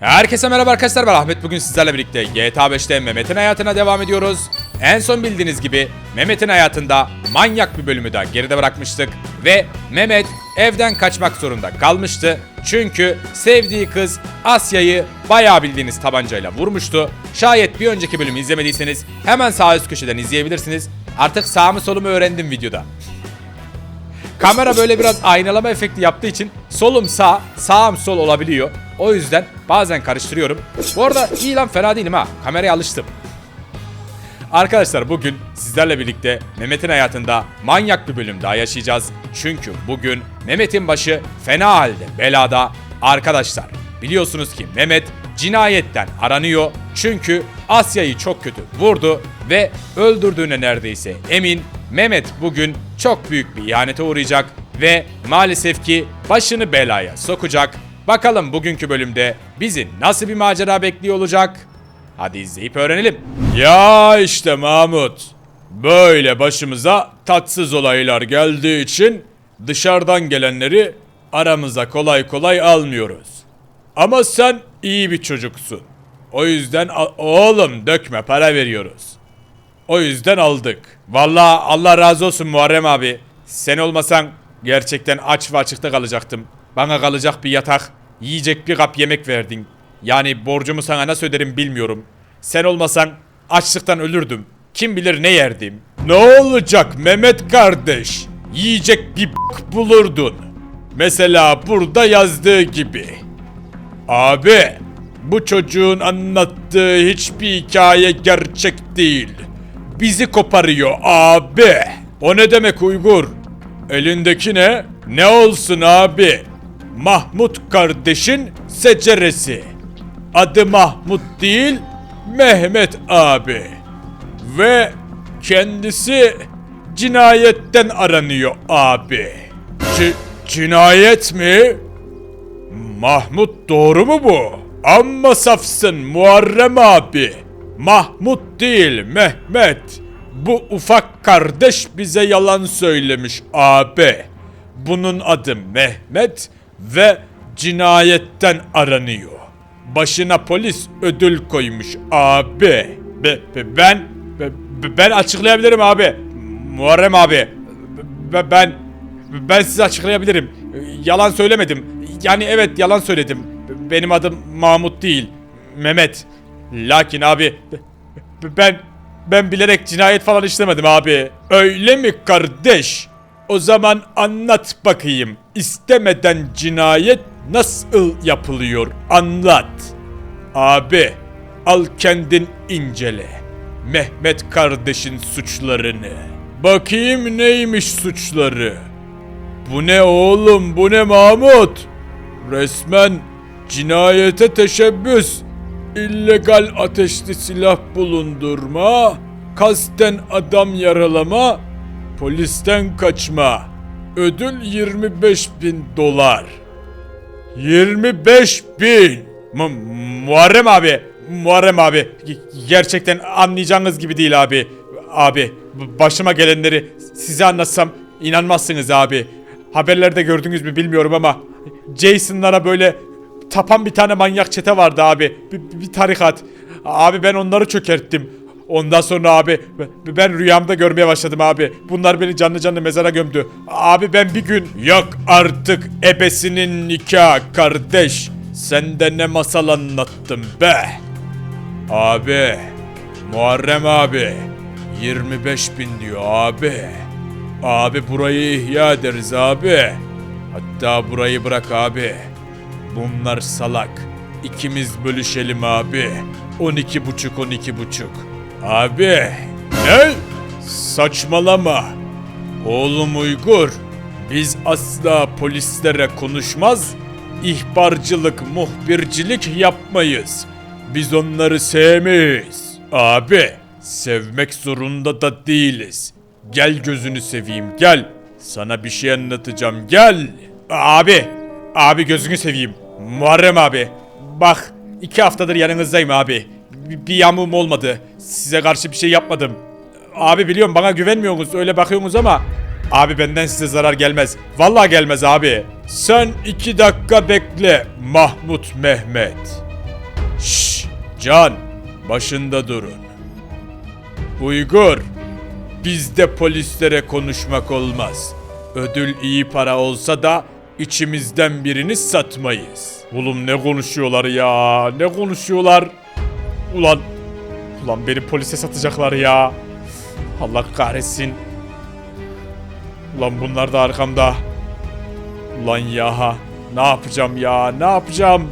Herkese merhaba arkadaşlar ben Ahmet bugün sizlerle birlikte GTA 5'te Mehmet'in hayatına devam ediyoruz. En son bildiğiniz gibi Mehmet'in hayatında manyak bir bölümü daha geride bırakmıştık ve Mehmet evden kaçmak zorunda kalmıştı. Çünkü sevdiği kız Asya'yı bayağı bildiğiniz tabancayla vurmuştu. Şayet bir önceki bölümü izlemediyseniz hemen sağ üst köşeden izleyebilirsiniz. Artık sağımı solumu öğrendim videoda. Kamera böyle biraz aynalama efekti yaptığı için solum sağ, sağım sol olabiliyor. O yüzden bazen karıştırıyorum. Bu arada iyi lan fena değilim ha. Kameraya alıştım. Arkadaşlar bugün sizlerle birlikte Mehmet'in hayatında manyak bir bölüm daha yaşayacağız. Çünkü bugün Mehmet'in başı fena halde belada. Arkadaşlar biliyorsunuz ki Mehmet cinayetten aranıyor. Çünkü Asya'yı çok kötü vurdu ve öldürdüğüne neredeyse emin. Mehmet bugün çok büyük bir ihanete uğrayacak ve maalesef ki başını belaya sokacak. Bakalım bugünkü bölümde bizi nasıl bir macera bekliyor olacak? Hadi izleyip öğrenelim. Ya işte Mahmut. Böyle başımıza tatsız olaylar geldiği için dışarıdan gelenleri aramıza kolay kolay almıyoruz. Ama sen iyi bir çocuksun. O yüzden oğlum dökme para veriyoruz. O yüzden aldık. Vallahi Allah razı olsun Muharrem abi. Sen olmasan gerçekten aç ve açıkta kalacaktım. Bana kalacak bir yatak, yiyecek bir kap yemek verdin. Yani borcumu sana nasıl öderim bilmiyorum. Sen olmasan açlıktan ölürdüm. Kim bilir ne yerdim. Ne olacak Mehmet kardeş? Yiyecek bir b- bulurdun. Mesela burada yazdığı gibi. Abi, bu çocuğun anlattığı hiçbir hikaye gerçek değil. Bizi koparıyor abi. O ne demek Uygur? Elindeki ne? Ne olsun abi? Mahmut kardeşin seceresi. Adı Mahmut değil, Mehmet abi. Ve kendisi cinayetten aranıyor abi. C- cinayet mi? Mahmut doğru mu bu? Amma safsın Muharrem abi. Mahmut değil Mehmet. Bu ufak kardeş bize yalan söylemiş abi. Bunun adı Mehmet ve cinayetten aranıyor. Başına polis ödül koymuş abi. Be- be- ben be- ben açıklayabilirim abi. Muharrem abi. Be- ben ben size açıklayabilirim. Yalan söylemedim. Yani evet yalan söyledim. Benim adım Mahmut değil. Mehmet. Lakin abi ben ben bilerek cinayet falan işlemedim abi. Öyle mi kardeş? O zaman anlat bakayım. İstemeden cinayet nasıl yapılıyor? Anlat. Abi al kendin incele. Mehmet kardeşin suçlarını. Bakayım neymiş suçları. Bu ne oğlum bu ne Mahmut? Resmen cinayete teşebbüs, illegal ateşli silah bulundurma, kasten adam yaralama, polisten kaçma. Ödül 25 bin dolar. 25 bin. Mu- Muharrem abi, Muharrem abi. Gerçekten anlayacağınız gibi değil abi. Abi, başıma gelenleri size anlatsam inanmazsınız abi. Haberlerde gördünüz mü bilmiyorum ama Jason'lara böyle tapan bir tane manyak çete vardı abi. Bir, bir tarikat. Abi ben onları çökerttim. Ondan sonra abi ben rüyamda görmeye başladım abi. Bunlar beni canlı canlı mezara gömdü. Abi ben bir gün yok artık ebesinin nikah kardeş. Sen de ne masal anlattın be. Abi Muharrem abi 25 bin diyor abi. Abi burayı ihya ederiz abi. Hatta burayı bırak abi. Bunlar salak. İkimiz bölüşelim abi. 12 buçuk 12 buçuk. Abi. Ne? Saçmalama. Oğlum Uygur. Biz asla polislere konuşmaz, ihbarcılık, muhbircilik yapmayız. Biz onları sevmeyiz. Abi, sevmek zorunda da değiliz. Gel gözünü seveyim, gel. Sana bir şey anlatacağım, gel. Abi, abi gözünü seveyim. Muharrem abi, bak iki haftadır yanınızdayım abi. Bir, bir yamuğum olmadı. Size karşı bir şey yapmadım. Abi biliyorum bana güvenmiyorsunuz öyle bakıyorsunuz ama Abi benden size zarar gelmez. Vallahi gelmez abi. Sen iki dakika bekle Mahmut Mehmet. Can, başında durun. Uygur, bizde polislere konuşmak olmaz. Ödül iyi para olsa da içimizden birini satmayız. Oğlum ne konuşuyorlar ya? Ne konuşuyorlar? Ulan, ulan beni polise satacaklar ya. Allah kahretsin. Ulan bunlar da arkamda. Ulan ya, ne yapacağım ya? Ne yapacağım?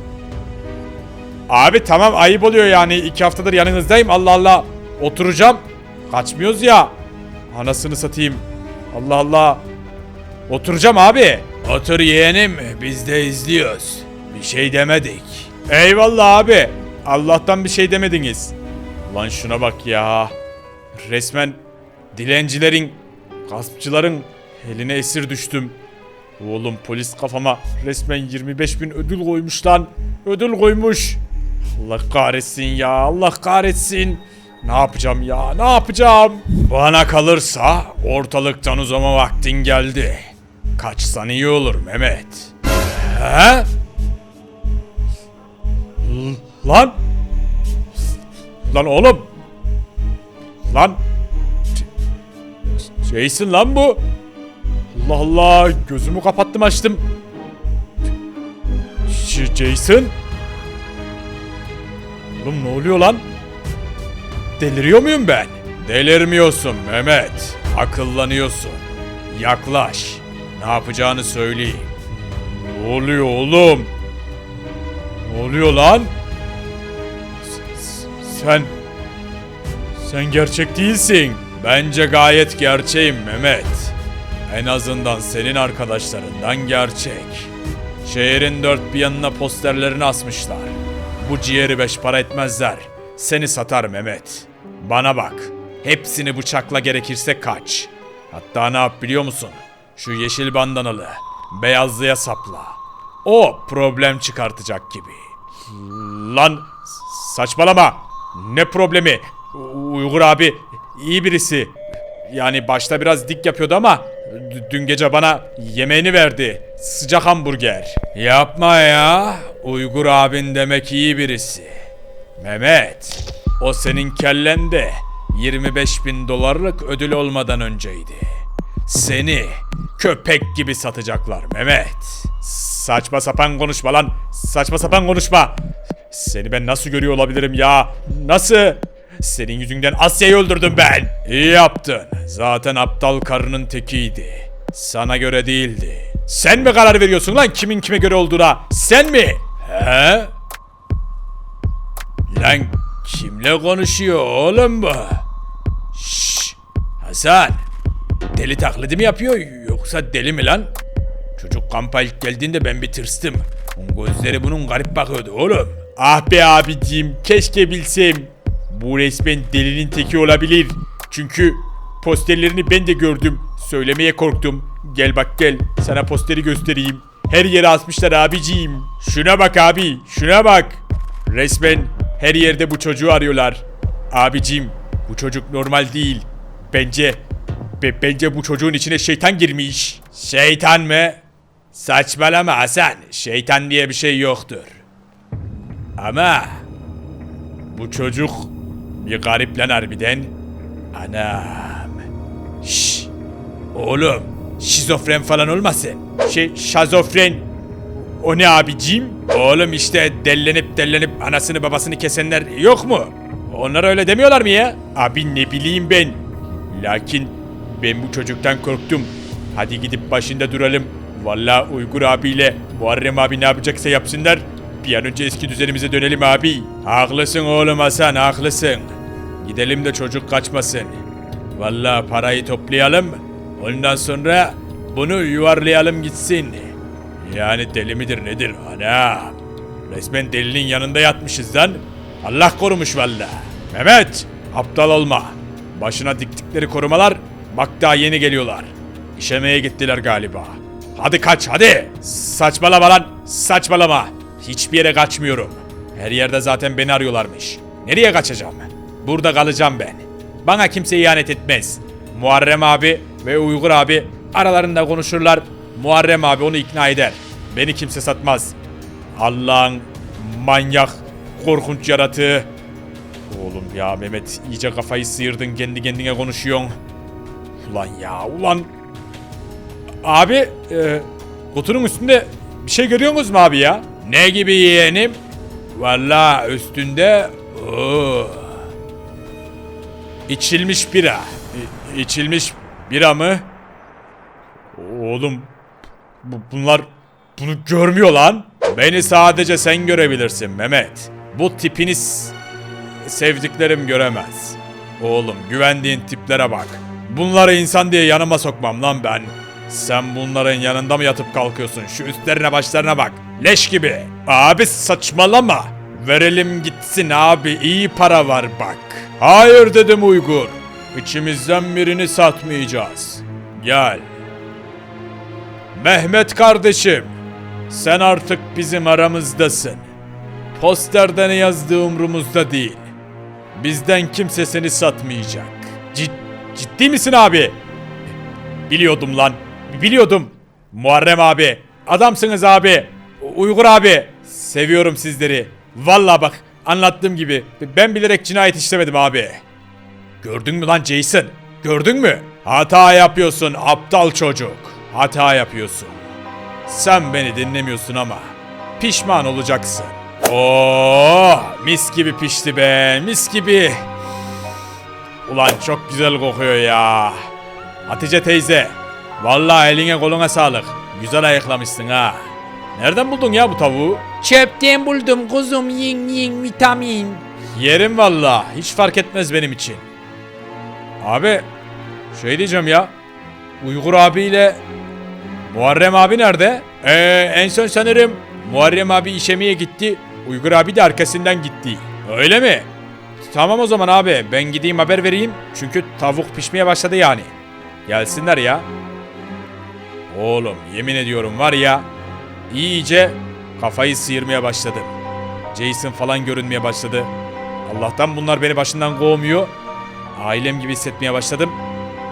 Abi tamam ayıp oluyor yani. iki haftadır yanınızdayım. Allah Allah. Oturacağım. Kaçmıyoruz ya. Anasını satayım. Allah Allah. Oturacağım abi. Otur yeğenim. Biz de izliyoruz. Bir şey demedik. Eyvallah abi. Allah'tan bir şey demediniz. Lan şuna bak ya. Resmen dilencilerin, gaspçıların eline esir düştüm. Oğlum polis kafama resmen 25 bin ödül koymuş lan. Ödül koymuş. Allah kahretsin ya Allah kahretsin. Ne yapacağım ya ne yapacağım? Bana kalırsa ortalıktan uzama vaktin geldi. Kaçsan iyi olur Mehmet. He? Lan? Lan oğlum? Lan? J- Jason lan bu? Allah Allah gözümü kapattım açtım. Ş- Jason? Oğlum ne oluyor lan? Deliriyor muyum ben? Delirmiyorsun Mehmet. Akıllanıyorsun. Yaklaş. Ne yapacağını söyleyeyim. Ne oluyor oğlum? Ne oluyor lan? Sen... Sen gerçek değilsin. Bence gayet gerçeğim Mehmet. En azından senin arkadaşlarından gerçek. Şehrin dört bir yanına posterlerini asmışlar. Bu ciğeri beş para etmezler. Seni satar Mehmet. Bana bak. Hepsini bıçakla gerekirse kaç. Hatta ne yap biliyor musun? Şu yeşil bandanalı. Beyazlıya sapla. O problem çıkartacak gibi. Lan saçmalama. Ne problemi? Uygur abi iyi birisi. Yani başta biraz dik yapıyordu ama dün gece bana yemeğini verdi. Sıcak hamburger. Yapma ya. Uygur abin demek iyi birisi. Mehmet, o senin kellende 25 bin dolarlık ödül olmadan önceydi. Seni köpek gibi satacaklar Mehmet. Saçma sapan konuşma lan. Saçma sapan konuşma. Seni ben nasıl görüyor olabilirim ya? Nasıl? Senin yüzünden Asya'yı öldürdüm ben. İyi yaptın. Zaten aptal karının tekiydi. Sana göre değildi. Sen mi karar veriyorsun lan kimin kime göre olduğuna? Sen mi? He? Lan kimle konuşuyor oğlum bu? Şşş Hasan. Deli taklidi mi yapıyor yoksa deli mi lan? Çocuk kampa ilk geldiğinde ben bir tırstım. Gözleri bunun garip bakıyordu oğlum. Ah be abicim keşke bilsem. Bu resmen delinin teki olabilir. Çünkü posterlerini ben de gördüm. Söylemeye korktum. Gel bak gel sana posteri göstereyim. Her yere asmışlar abiciğim. Şuna bak abi şuna bak. Resmen her yerde bu çocuğu arıyorlar. Abicim bu çocuk normal değil. Bence be- bence bu çocuğun içine şeytan girmiş. Şeytan mı? Saçmalama Hasan. Şeytan diye bir şey yoktur. Ama bu çocuk bir garip lan harbiden. Anam. Şş. Oğlum şizofren falan olmasın. Şey şazofren o ne abicim? Oğlum işte dellenip dellenip anasını babasını kesenler yok mu? Onlar öyle demiyorlar mı ya? Abi ne bileyim ben. Lakin ben bu çocuktan korktum. Hadi gidip başında duralım. Vallahi Uygur abiyle Muharrem abi ne yapacaksa yapsınlar. Bir an önce eski düzenimize dönelim abi. Haklısın oğlum Hasan haklısın. Gidelim de çocuk kaçmasın. Vallahi parayı toplayalım. Ondan sonra bunu yuvarlayalım gitsin. Yani deli midir nedir anam? Resmen delinin yanında yatmışız lan. Allah korumuş valla. Mehmet aptal olma. Başına diktikleri korumalar bak daha yeni geliyorlar. İşemeye gittiler galiba. Hadi kaç hadi. Saçmalama lan saçmalama. Hiçbir yere kaçmıyorum. Her yerde zaten beni arıyorlarmış. Nereye kaçacağım? Burada kalacağım ben. Bana kimse ihanet etmez. Muharrem abi ve Uygur abi aralarında konuşurlar. Muharrem abi onu ikna eder. Beni kimse satmaz. Allah'ın manyak, korkunç yaratığı Oğlum ya Mehmet iyice kafayı sıyırdın kendi kendine konuşuyorsun. Ulan ya ulan. Abi e, kutunun üstünde bir şey görüyorsunuz mu abi ya? Ne gibi yeğenim? Valla üstünde Oo. İçilmiş bira. İ- içilmiş bira mı? Oğlum bu- bunlar bunu görmüyor lan. Beni sadece sen görebilirsin Mehmet. Bu tipiniz sevdiklerim göremez. Oğlum güvendiğin tiplere bak. Bunları insan diye yanıma sokmam lan ben. Sen bunların yanında mı yatıp kalkıyorsun? Şu üstlerine başlarına bak. Leş gibi. Abi saçmalama. Verelim gitsin abi iyi para var bak. Hayır dedim Uygur. İçimizden birini satmayacağız. Gel. Mehmet kardeşim. Sen artık bizim aramızdasın. Posterde ne yazdığı umrumuzda değil. Bizden kimse seni satmayacak. Cid- ciddi misin abi? Biliyordum lan. Biliyordum. Muharrem abi. Adamsınız abi. Uygur abi. Seviyorum sizleri. Valla bak anlattığım gibi ben bilerek cinayet işlemedim abi. Gördün mü lan Jason? Gördün mü? Hata yapıyorsun aptal çocuk. Hata yapıyorsun. Sen beni dinlemiyorsun ama pişman olacaksın. Oo, mis gibi pişti be, mis gibi. Ulan çok güzel kokuyor ya. Hatice teyze, vallahi eline koluna sağlık. Güzel ayıklamışsın ha. Nereden buldun ya bu tavuğu? Çöpten buldum kuzum yin yin vitamin. Yerim valla. Hiç fark etmez benim için. Abi şey diyeceğim ya. Uygur abiyle Muharrem abi nerede? Ee, en son sanırım Muharrem abi işemeye gitti. Uygur abi de arkasından gitti. Öyle mi? Tamam o zaman abi ben gideyim haber vereyim. Çünkü tavuk pişmeye başladı yani. Gelsinler ya. Oğlum yemin ediyorum var ya iyice kafayı sıyırmaya başladım. Jason falan görünmeye başladı. Allah'tan bunlar beni başından kovmuyor. Ailem gibi hissetmeye başladım.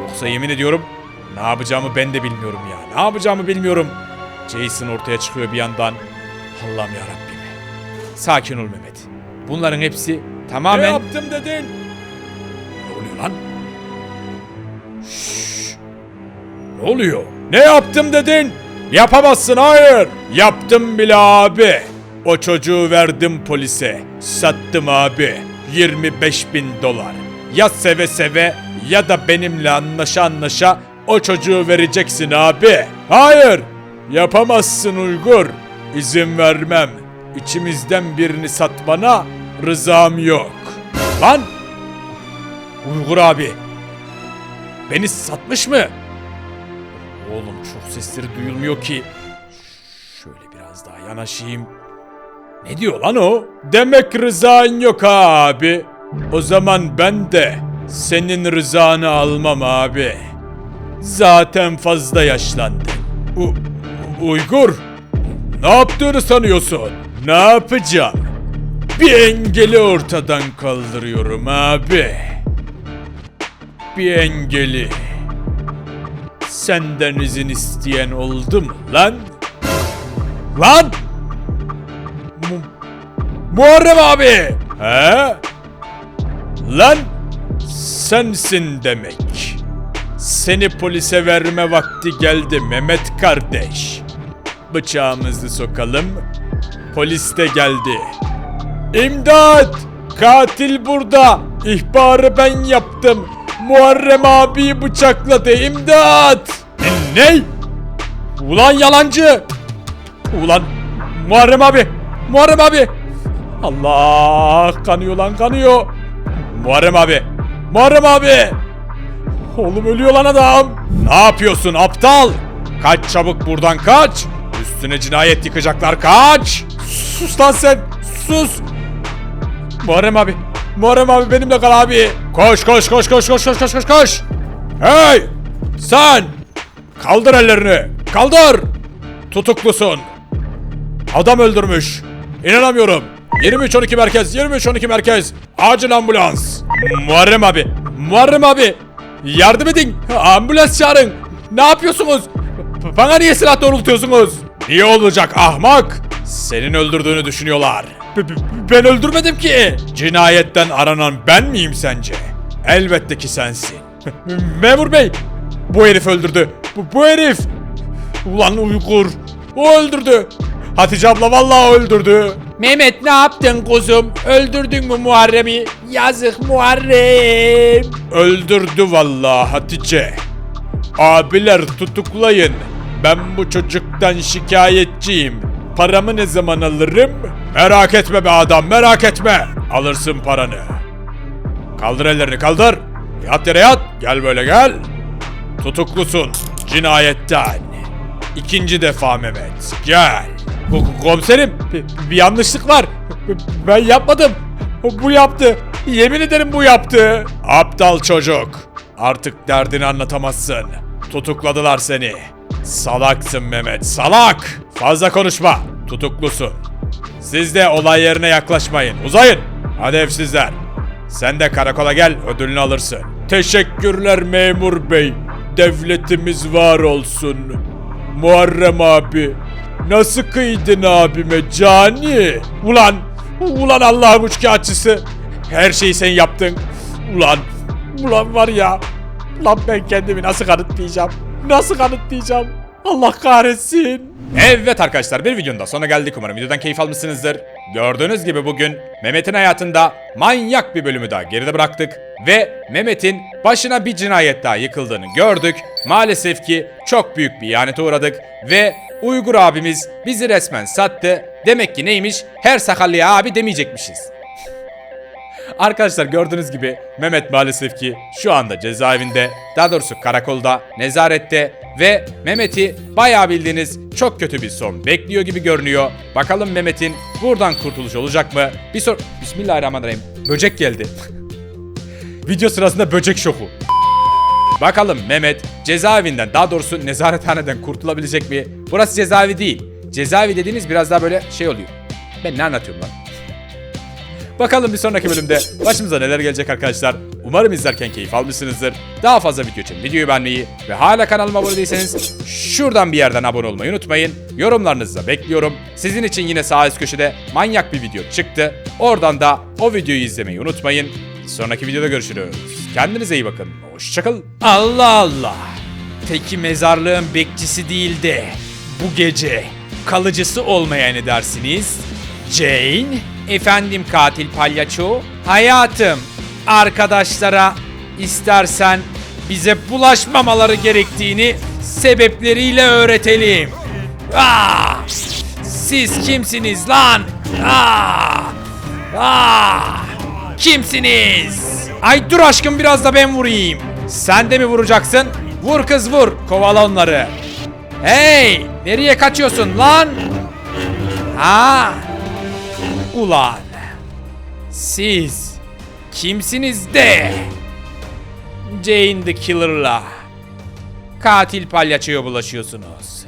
Yoksa yemin ediyorum ne yapacağımı ben de bilmiyorum ya. Ne yapacağımı bilmiyorum. Jason ortaya çıkıyor bir yandan. Allah'ım ya Rabbim. Sakin ol Mehmet. Bunların hepsi tamamen... Ne yaptım dedin? Ne oluyor lan? Şşş. Ne oluyor? Ne yaptım dedin? Yapamazsın hayır. Yaptım bile abi. O çocuğu verdim polise. Sattım abi. 25 bin dolar. Ya seve seve ya da benimle anlaşa anlaşa o çocuğu vereceksin abi. Hayır. Yapamazsın Uygur. İzin vermem. İçimizden birini satmana rızam yok. Lan! Uygur abi. Beni satmış mı? Oğlum çok sesleri duyulmuyor ki. Şöyle biraz daha yanaşayım. Ne diyor lan o? Demek rızan yok abi. O zaman ben de senin rızanı almam abi. Zaten fazla yaşlandın. U Uygur. Ne yaptığını sanıyorsun? Ne yapacağım? Bir engeli ortadan kaldırıyorum abi. Bir engeli. Senden izin isteyen oldu mu lan? Lan! Mu Muharrem abi! He? Lan sensin demek. Seni polise verme vakti geldi Mehmet kardeş. Bıçağımızı sokalım. Polis de geldi. İmdat! Katil burada. İhbarı ben yaptım. Muharrem abi bıçakladı. İmdat! Ne? Ulan yalancı! Ulan Muharrem abi! Muharrem abi! Allah kanıyor lan kanıyor. Muharrem abi! Muharrem abi! Oğlum ölüyor lan adam. Ne yapıyorsun aptal? Kaç çabuk buradan kaç. Üstüne cinayet yıkacaklar kaç. Sus lan sen. Sus. Muharrem abi. Muharrem abi benimle kal abi. Koş koş koş koş koş koş koş koş koş. Hey! Sen! Kaldır ellerini. Kaldır. Tutuklusun. Adam öldürmüş. İnanamıyorum. 23-12 merkez, 23-12 merkez. Acil ambulans. Muharrem abi, Muharrem abi. Yardım edin. Ambulans çağırın. Ne yapıyorsunuz? Bana niye silah doğrultuyorsunuz? Niye olacak ahmak? Senin öldürdüğünü düşünüyorlar. B- b- Ben öldürmedim ki. Cinayetten aranan ben miyim sence? Elbette ki sensin. Memur bey, bu herif öldürdü. Bu, bu herif. Ulan Uygur, o öldürdü. Hatice abla vallahi öldürdü. Mehmet ne yaptın kuzum? Öldürdün mü Muharrem'i? Yazık Muharrem. Öldürdü vallahi Hatice. Abiler tutuklayın. Ben bu çocuktan şikayetçiyim. Paramı ne zaman alırım? Merak etme be adam merak etme. Alırsın paranı. Kaldır ellerini kaldır. Yat yere yat. Gel böyle gel. Tutuklusun. Cinayetten. İkinci defa Mehmet. Gel. Ko- Komiserim bir yanlışlık var. Ben yapmadım. Bu yaptı. Yemin ederim bu yaptı. Aptal çocuk. Artık derdini anlatamazsın. Tutukladılar seni. Salaksın Mehmet, salak. Fazla konuşma. Tutuklusun. Siz de olay yerine yaklaşmayın. Uzayın. Hadi evsizler. Sen de karakola gel, ödülünü alırsın. Teşekkürler memur bey. Devletimiz var olsun. Muharrem abi. Nasıl kıydın abime cani? Ulan, ulan Allah'ın üçkağıtçısı. Her şeyi sen yaptın. Ulan, ulan var ya. Lan ben kendimi nasıl kanıtlayacağım? Nasıl kanıtlayacağım? Allah kahretsin. Evet arkadaşlar bir videonun da sonuna geldik. Umarım videodan keyif almışsınızdır. Gördüğünüz gibi bugün Mehmet'in hayatında manyak bir bölümü daha geride bıraktık. Ve Mehmet'in başına bir cinayet daha yıkıldığını gördük. Maalesef ki çok büyük bir ihanete uğradık. Ve Uygur abimiz bizi resmen sattı. Demek ki neymiş? Her sakallıya abi demeyecekmişiz. Arkadaşlar gördüğünüz gibi Mehmet maalesef ki şu anda cezaevinde, daha doğrusu karakolda, nezarette ve Mehmet'i bayağı bildiğiniz çok kötü bir son bekliyor gibi görünüyor. Bakalım Mehmet'in buradan kurtuluş olacak mı? Bir sor... Bismillahirrahmanirrahim. Böcek geldi. Video sırasında böcek şoku. Bakalım Mehmet cezaevinden daha doğrusu nezarethaneden kurtulabilecek mi? Burası cezaevi değil. Cezaevi dediğiniz biraz daha böyle şey oluyor. Ben ne anlatıyorum lan? Bakalım bir sonraki bölümde başımıza neler gelecek arkadaşlar. Umarım izlerken keyif almışsınızdır. Daha fazla video için videoyu beğenmeyi ve hala kanalıma abone değilseniz şuradan bir yerden abone olmayı unutmayın. Yorumlarınızı da bekliyorum. Sizin için yine sağ üst köşede manyak bir video çıktı. Oradan da o videoyu izlemeyi unutmayın. Bir sonraki videoda görüşürüz. Kendinize iyi bakın. Hoşçakalın. Allah Allah. Teki mezarlığın bekçisi değil de bu gece kalıcısı olmaya ne dersiniz? Jane? Efendim katil palyaço? Hayatım, arkadaşlara istersen bize bulaşmamaları gerektiğini sebepleriyle öğretelim. Ah! Siz kimsiniz lan? Ah! Ah! Kimsiniz? Ay dur aşkım biraz da ben vurayım. Sen de mi vuracaksın? Vur kız vur. Kovala onları. Hey! Nereye kaçıyorsun lan? Ha? Ulan. Siz kimsiniz de? Jane the Killer'la katil palyaçoya bulaşıyorsunuz.